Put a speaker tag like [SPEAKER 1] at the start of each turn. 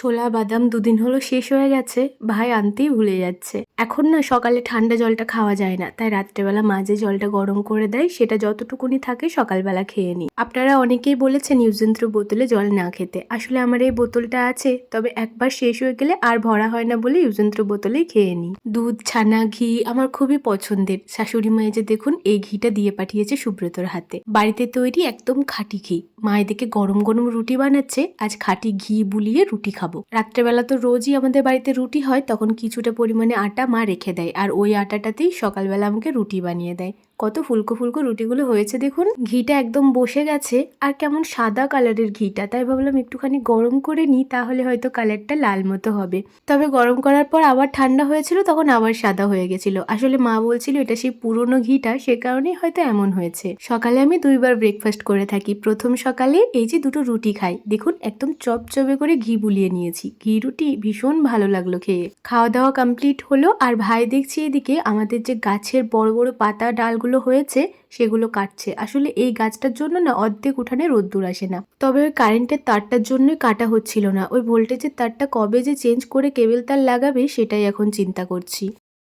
[SPEAKER 1] ছোলা, বাদাম দুদিন হলো শেষ হয়ে গেছে। ভাই আনতেই ভুলে যাচ্ছে। এখন না সকালে ঠান্ডা জলটা খাওয়া যায় না। তাই রাত্রেবেলা মাঝে জলটা গরম করে দেয়। সেটা যতটুকুনি থাকে সকালবেলা খেয়ে নিই। আপনারা অনেকেই বলেছেন ইউজেন্ত্র বোতলে জল না খেতে। আসলে আমার এই বোতলটা আছে। তবে একবার শেষ হয়ে গেলে আর ভরা হয় না বলে ইউজেন্ত্র বোতলেই খেয়ে নিই। দুধ, ছানা, ঘি আমার খুবই পছন্দের। শাশুড়ি মায়ে যে দেখুন, এই ঘিটা দিয়ে পাঠিয়েছে সুব্রতর হাতে। বাড়িতে তৈরি একদম খাঁটি ঘি। মা এদিকে গরম গরম রুটি বানাচ্ছে। আজ খাঁটি ঘি বুলিয়ে রুটি খাব। রাত্রেবেলা তো রোজই আমাদের বাড়িতে রুটি হয়, তখন কিছুটা পরিমাণে আটা মা রেখে দেয়, আর ওই আটাটাতেই সকালবেলা আমাকে রুটি বানিয়ে দেয়। কত ফুলকো ফুলকো রুটিগুলো হয়েছে, দেখুন। ঘিটা একদম বসে গেছে, আর কেমন সাদা কালারের ঘিটা। তাই ভাবলাম একটুখানি গরম করে নিই, তাহলে হয়তো কালারটা লাল মতো হবে। তবে গরম করার পর আবার ঠান্ডা হয়েছিল, তখন আবার সাদা হয়ে গেছিল। আসলে মা বলছিল, এটা সেই পুরনো ঘিটা, সে কারণেই হয়তো এমন হয়েছে। সকালে আমি দুইবার ব্রেকফাস্ট করে থাকি। প্রথম সকালে এই যে দুটো রুটি খাই, দেখুন, একদম চপচপে করে ঘি বুলিয়ে নিয়েছি। ঘি রুটি ভীষণ ভালো লাগল খেয়ে। খাওয়া দাওয়া কমপ্লিট হলো, আর ভাই দেখছি এদিকে আমাদের যে গাছের বড় বড় পাতা ডালগুলো হয়েছে সেগুলো কাটছে। আসলে এই গাছটার জন্য না অর্ধেক উঠানে রোদ্দুর আসে না। তবে ওই কারেন্টের তারটার জন্যই কাটা হচ্ছিল না। ওই ভোল্টেজের তারটা কবে যে চেঞ্জ করে কেবেল তার লাগাবে সেটাই এখন চিন্তা করছি।